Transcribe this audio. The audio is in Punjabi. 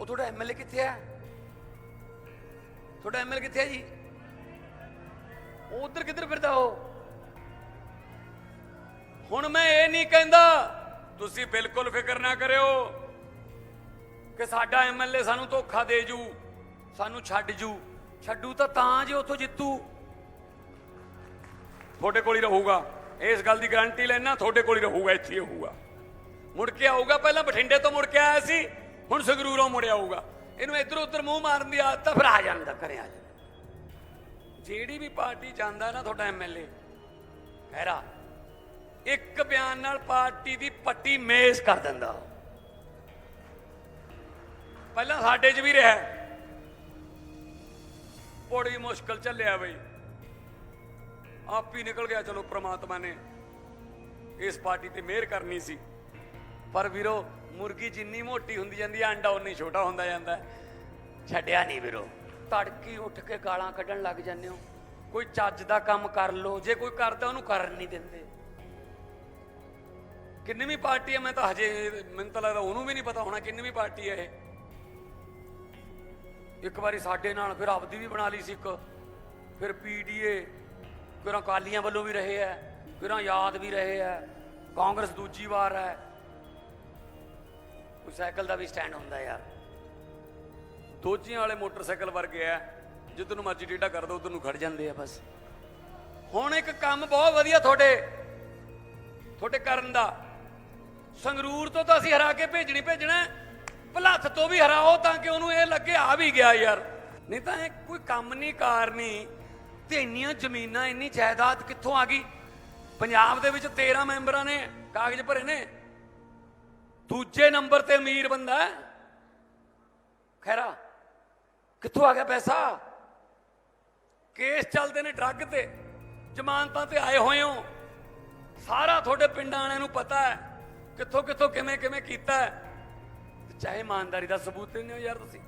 ਉਹ ਤੁਹਾਡਾ ਐਮਐਲਏ ਕਿੱਥੇ ਹੈ? ਤੁਹਾਡਾ ਐਮਐਲਏ ਕਿੱਥੇ ਹੈ ਜੀ? ਉਹ ਉਧਰ ਕਿੱਧਰ ਫਿਰਦਾ ਉਹ? ਹੁਣ ਮੈਂ ਇਹ ਨਹੀਂ ਕਹਿੰਦਾ, ਤੁਸੀਂ ਬਿਲਕੁਲ ਫਿਕਰ ਨਾ ਕਰਿਓ ਕਿ ਸਾਡਾ ਐਮਐਲਏ ਸਾਨੂੰ ਧੋਖਾ ਦੇ ਜੂ, ਸਾਨੂੰ ਛੱਡ ਜੂ। ਛੱਡੂ ਤਾਂ ਤਾਂ ਜੇ ਉੱਥੋਂ ਜਿੱਤੂ। ਤੁਹਾਡੇ ਕੋਲ ਹੀ ਰਹੂਗਾ। ਇਸ ਗੱਲ ਦੀ ਗਾਰੰਟੀ ਲੈਣਾ ਤੁਹਾਡੇ ਕੋਲ ਹੀ ਰਹੂਗਾ, ਇੱਥੇ ਹੀ ਰਹੂਗਾ। ਮੁੜ ਕੇ ਆਊਗਾ, ਪਹਿਲਾਂ ਬਠਿੰਡੇ ਤੋਂ ਮੁੜ ਕੇ ਆਇਆ ਸੀ। ਹੁਣ ਸੰਗਰੂਰੋਂ ਮੁੜਿਆ ਆਊਗਾ। ਇਹਨੂੰ ਇੱਧਰ ਉੱਧਰ ਮੂੰਹ ਮਾਰਨ ਦੀ ਆਦਤ ਤਾਂ ਫਿਰ ਆ ਜਾਂਦਾ ਕਰੇ ਆ ਜਾਂਦਾ। ਜਿਹੜੀ ਵੀ ਪਾਰਟੀ ਜਾਂਦਾ ਨਾ ਤੁਹਾਡਾ ਐਮਐਲਏ ਖੈਰਾ ਇੱਕ ਬਿਆਨ ਨਾਲ ਪਾਰਟੀ ਦੀ ਪੱਟੀ ਮੇਜ਼ ਕਰ ਦਿੰਦਾ ਪਹਿਲਾਂ ਸਾਡੇ 'ਚ ਵੀ ਰਿਹਾ ਬੜੀ ਮੁਸ਼ਕਲ ਚੱਲਿਆ ਬਈ। ਆਪ ਹੀ ਨਿਕਲ ਗਿਆ, ਚਲੋ ਪ੍ਰਮਾਤਮਾ ਨੇ ਇਸ ਪਾਰਟੀ ਤੇ ਮਿਹਰ ਕਰਨੀ ਸੀ। ਪਰ ਵੀਰੋ, ਮੁਰਗੀ ਜਿੰਨੀ ਮੋਟੀ ਹੁੰਦੀ ਜਾਂਦੀ ਹੈ ਅੰਡਾ ਉਨੀ ਛੋਟਾ ਹੁੰਦਾ ਜਾਂਦਾ ਛੱਡਿਆ ਨਹੀਂ ਵੀਰੋ। ਤੜਕੀ ਉੱਠ ਕੇ ਗਾਲਾਂ ਕੱਢਣ ਲੱਗ ਜਾਂਦੇ ਹੋ। ਕੋਈ ਚੱਜ ਦਾ ਕੰਮ ਕਰ ਲੋ, ਜੇ ਕੋਈ ਕਰਦਾ ਉਹਨੂੰ ਕਰਨ ਨਹੀਂ ਦਿੰਦੇ। ਕਿੰਨੀ ਵੀ ਪਾਰਟੀ ਹੈ, ਮੈਂ ਤਾਂ ਹਜੇ ਮੈਨੂੰ ਤਾਂ ਲੱਗਦਾ ਉਹਨੂੰ ਵੀ ਨਹੀਂ ਪਤਾ ਹੋਣਾ ਕਿੰਨੀਵੀ ਪਾਰਟੀ ਹੈ ਇਹ। ਇੱਕ ਵਾਰੀ ਸਾਡੇ ਨਾਲ ਫਿਰ ਆਪਦੀ ਵੀ ਬਣਾ ਲਈ ਸੀ ਇੱਕ। ਫਿਰ ਪੀਡੀਏ ਫਿਰ ਅਕਾਲੀਆਂ ਵੱਲੋਂ ਵੀ ਰਹੇ ਹੈ, ਫਿਰ ਯਾਦ ਵੀ ਰਹੇ ਹੈ। ਕਾਂਗਰਸ ਦੂਜੀ ਵਾਰ ਹੈ। ਕੋਈ ਸਾਈਕਲ ਦਾ ਵੀ ਸਟੈਂਡ ਹੁੰਦਾ ਯਾਰ। ਦੋਜੀਆਂ ਵਾਲੇ ਮੋਟਰਸਾਈਕਲ ਵਰਗੇ ਆ ਜਿੱਦ ਨੂੰ ਮਰਜ਼ੀ ਟੇਢਾ ਕਰ ਦੋ, ਉਧਰ ਨੂੰ ਖੜ ਜਾਂਦੇ ਆ ਬਸ। ਹੁਣ ਇੱਕ ਕੰਮ ਬਹੁਤ ਵਧੀਆ ਤੁਹਾਡੇ ਤੁਹਾਡੇ ਕਰਨ ਦਾ। ਸੰਗਰੂਰ ਤੋਂ ਤਾਂ ਅਸੀਂ ਹਰਾ ਕੇ ਭੇਜਣੀ ਭੇਜਣਾ ਹੈ। ਭਲੱਥ ਤੋਂ ਵੀ ਹਰਾਓ ਤਾਂ ਕਿ ਉਹਨੂੰ ਇਹ ਲੱਗੇ ਆ ਵੀ ਗਿਆ ਯਾਰ। ਨਹੀਂ ਤਾਂ ਇਹ ਕੋਈ ਕੰਮ ਨਹੀਂ ਕਾਰ ਨਹੀਂ ਤੇ ਇੰਨੀਆਂ ਜ਼ਮੀਨਾਂ, ਇੰਨੀ ਜਾਇਦਾਦ ਕਿੱਥੋਂ ਆ ਗਈ? ਪੰਜਾਬ ਦੇ ਵਿੱਚ 13 ਮੈਂਬਰਾਂ ਨੇ ਕਾਗਜ਼ ਭਰੇ ਨੇ। ਦੂਜੇ ਨੰਬਰ ਤੇ ਅਮੀਰ ਬੰਦਾ ਹੈ। ਖੈਰਾ, ਕਿੱਥੋਂ ਆ ਗਿਆ ਪੈਸਾ? ਕੇਸ ਚੱਲਦੇ ਨੇ ਡਰੱਗ ਤੇ, ਜ਼ਮਾਨਤਾਂ ਤੇ ਆਏ ਹੋਏ ਹੋ। ਸਾਰਾ ਤੁਹਾਡੇ ਪਿੰਡਾਂ ਵਾਲਿਆਂ ਨੂੰ ਪਤਾ ਹੈ ਕਿੱਥੋਂ ਕਿੱਥੋਂ ਕਿਵੇਂ ਕਿਵੇਂ ਕੀਤਾ ਹੈ। ਚਾਹੇ ਇਮਾਨਦਾਰੀ ਦਾ ਸਬੂਤ ਦਿੰਦੇ ਹੋ ਯਾਰ ਤੁਸੀਂ।